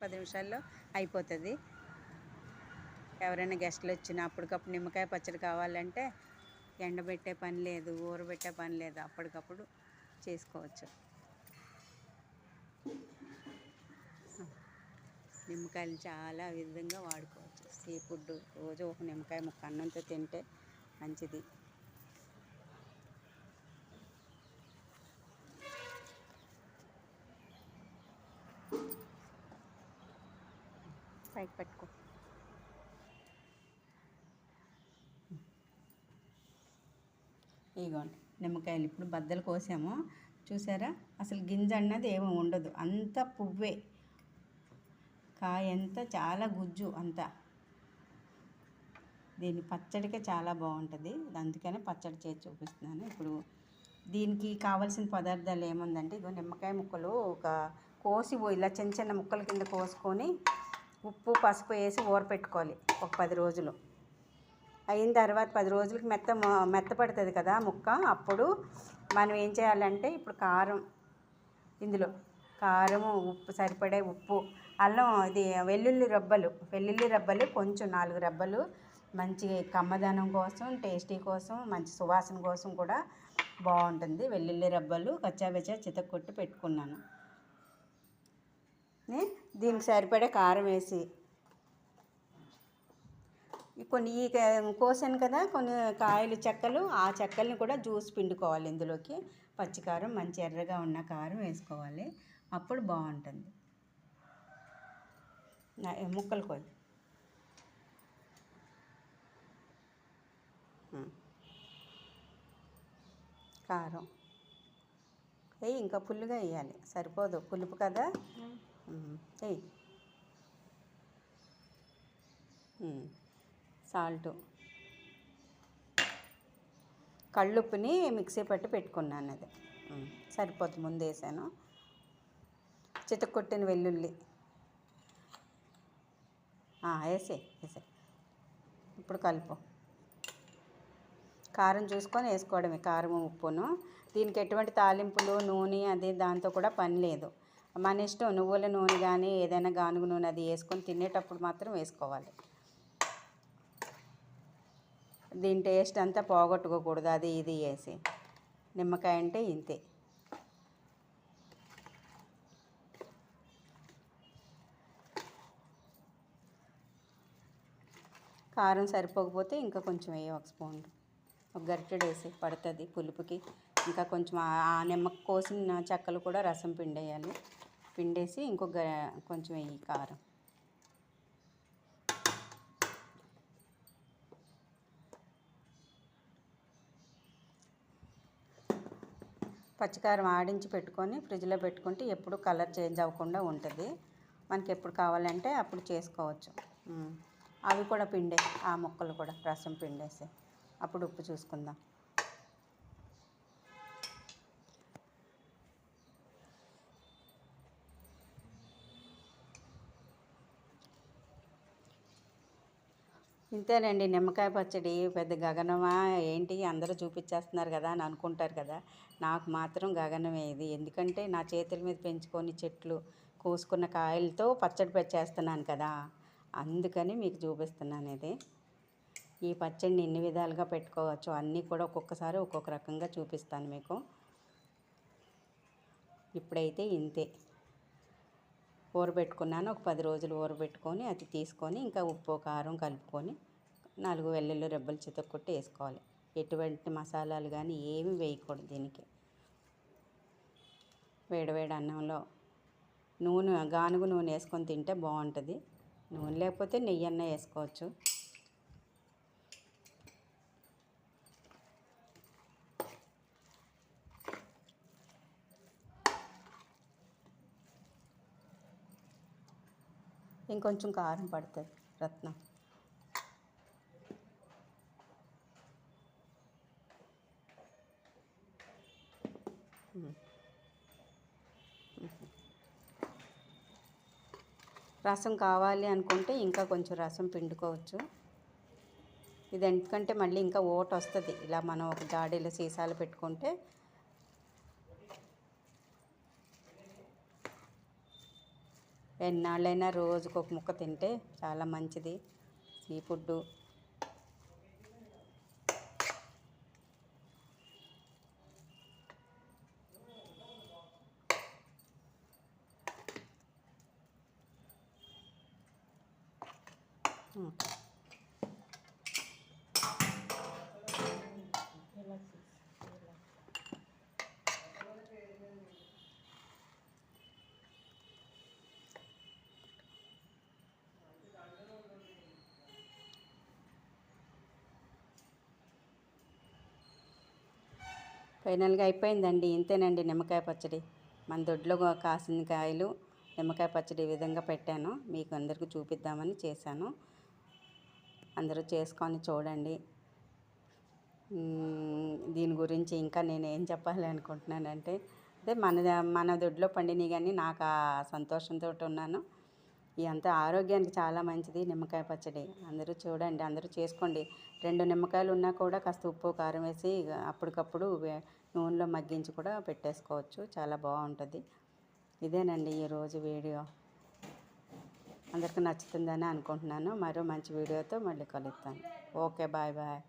పది నిమిషాల్లో అయిపోతుంది. ఎవరైనా గెస్ట్లు వచ్చినా అప్పటికప్పుడు నిమ్మకాయ పచ్చడి కావాలంటే ఎండబెట్టే పని లేదు ఊరబెట్టే పని లేదు అప్పటికప్పుడు చేసుకోవచ్చు. నిమ్మకాయలు చాలా విధంగా వాడుకోవచ్చు. సీ ఫుడ్ రోజు ఒక నిమ్మకాయ ముక్క అన్నంతో తింటే మంచిది. సైడ్ పెట్టుకో. ఇగోండి నిమ్మకాయలు ఇప్పుడు బద్దలు కోసాము. చూసారా? అసలు గింజ అన్నది ఏమీ ఉండదు. అంత పువ్వే. కాయ అంతా చాలా గుజ్జు అంతా. దీని పచ్చడికే చాలా బాగుంటుంది. అందుకనే పచ్చడి చేసి చూపిస్తున్నాను. ఇప్పుడు దీనికి కావాల్సిన పదార్థాలు ఏముందంటే ఇగో నిమ్మకాయ ముక్కలు ఒక కోసి ఇలా చిన్న చిన్న ముక్కల కింద కోసుకొని ఉప్పు పసుపు వేసి ఊరపెట్టుకోవాలి ఒక పది రోజులు. అయిన తర్వాత పది రోజులకి మెత్త మెత్తపడుతుంది కదా ముక్క అప్పుడు మనం ఏం చేయాలంటే ఇప్పుడు కారం ఇందులో కారము ఉప్పు సరిపడే ఉప్పు అల్లం ఇది వెల్లుల్లి రబ్బలు వెల్లుల్లి రబ్బలు కొంచెం నాలుగు రబ్బలు మంచి కమ్మదనం కోసం టేస్టీ కోసం మంచి సువాసన కోసం కూడా బాగుంటుంది. వెల్లుల్లి రబ్బలు కచ్చాబెచ్చా చితక్కొట్టి పెట్టుకున్నాను. దీనికి సరిపడే కారం వేసి. కొన్ని ఈ కోసాను కదా కొన్ని కాయలు చెక్కలు ఆ చెక్కల్ని కూడా జ్యూస్ పిండుకోవాలి ఇందులోకి. పచ్చికారం మంచి ఎర్రగా ఉన్న కారం వేసుకోవాలి. అప్పుడు బాగుంటుంది. ముక్కలు కోయి. కారం. ఇంకా పుల్లుగా వేయాలి. సరిపోదు. పులుపు కదా? సాల్టు. కళ్ళుప్పుని మిక్సీ పట్టి పెట్టుకున్నాను అది. సరిపోతుంది ముందు వేసాను. చితకొట్టిన వెల్లుల్లి. వేసే వేసే. ఇప్పుడు కలుపు. కారం చూసుకొని వేసుకోవడమే కారం ఉప్పును. దీనికి ఎటువంటి తాలింపులు నూనె అది దాంతో కూడా పని లేదు. మన ఇష్టం. నువ్వుల నూనె కానీ ఏదైనా గానుగ నూనె అది వేసుకొని తినేటప్పుడు మాత్రం వేసుకోవాలి. దీని టేస్ట్ అంతా పోగొట్టుకోకూడదు అది ఇది వేసి. నిమ్మకాయ అంటే ఇంతే. కారం సరిపోకపోతే ఇంకా కొంచెం వేయ ఒక స్పూన్. ఒక గరిటెడు వేసి పడుతుంది పులుపుకి. ఇంకా కొంచెం ఆ- ఆ నిమ్మ కోసిన చెక్కలు కూడా రసం పిండేయాలి. పిండేసి ఇంకొక కొంచెం వెయ్యి కారం. పచ్చికారం ఆడించి పెట్టుకొని ఫ్రిడ్జ్లో పెట్టుకుంటే ఎప్పుడు కలర్ చేంజ్ అవ్వకుండా ఉంటుంది. మనకి ఎప్పుడు కావాలంటే అప్పుడు చేసుకోవచ్చు. అవి కూడా పిండే ఆ ముక్కలు కూడా రసం పిండేసి. అప్పుడు ఉప్పు చూసుకుందాం. ఇంతేనండి. నిమ్మకాయ పచ్చడి పెద్ద గగనమా? ఏంటి? అందరూ చూపించేస్తున్నారు కదా అని అనుకుంటారు కదా. నాకు మాత్రం గగనమే ఇది. ఎందుకంటే నా చేతుల మీద పెంచుకొని చెట్లు కోసుకున్న కాయలతో పచ్చడి పెట్టేస్తున్నాను కదా. అందుకని మీకు చూపిస్తున్నాను ఇది. ఈ పచ్చడిని ఎన్ని విధాలుగా పెట్టుకోవచ్చు అన్నీ కూడా ఒక్కొక్కసారి ఒక్కొక్క రకంగా చూపిస్తాను మీకు. ఇప్పుడైతే ఇంతే. ఊరబెట్టుకున్నాను. ఒక పది రోజులు ఊరబెట్టుకొని అది తీసుకొని ఇంకా ఉప్పు కారం కలుపుకొని నాలుగు వెల్లుల్లి రెబ్బలు చితక్కొట్టి వేసుకోవాలి. ఎటువంటి మసాలాలు కానీ ఏమి వేయకూడదు దీనికి. వేడివేడి అన్నంలో నూనె గానుగ నూనె వేసుకొని తింటే బాగుంటుంది. నూనె లేకపోతే నెయ్యి అన్న వేసుకోవచ్చు. ఇంకొంచెం కారం పడుతుంది రత్నం. రసం కావాలి అనుకుంటే ఇంకా కొంచెం రసం పిండుకోవచ్చు. ఇది ఎందుకంటే మళ్ళీ ఇంకా ఓట వస్తుంది ఇలా మనం ఒక జాడీలో సీసాలు పెట్టుకుంటే ఎన్నాళ్ళైనా రోజుకు ఒక ముక్క తింటే చాలా మంచిది. Sea food okay. ఫైనల్గా అయిపోయిందండి. ఇంతేనండి నిమ్మకాయ పచ్చడి. మన దొడ్లో కాసిన కాయలు నిమ్మకాయ పచ్చడి ఈ విధంగా పెట్టాను. మీకు అందరికీ చూపిద్దామని చేశాను. అందరూ చేసుకొని చూడండి. దీని గురించి ఇంకా నేను ఏం చెప్పాలి అనుకుంటున్నానంటే అదే మన మన దొడ్లో పండినవి కానీ నాకు ఆ సంతోషంతో ఉన్నాను. ఇదంతా ఆరోగ్యానికి చాలా మంచిది నిమ్మకాయ పచ్చడి. అందరూ చూడండి అందరూ చేసుకోండి. రెండు నిమ్మకాయలు ఉన్నా కూడా కాస్త ఉప్పు కారం వేసి అప్పటికప్పుడు నూనెలో మగ్గించి కూడా పెట్టేసుకోవచ్చు. చాలా బాగుంటుంది. ఇదేనండి ఈరోజు వీడియో. అందరికీ నచ్చుతుందని అనుకుంటున్నాను. మరో మంచి వీడియోతో మళ్ళీ కలుస్తాను ఓకే బాయ్ బాయ్.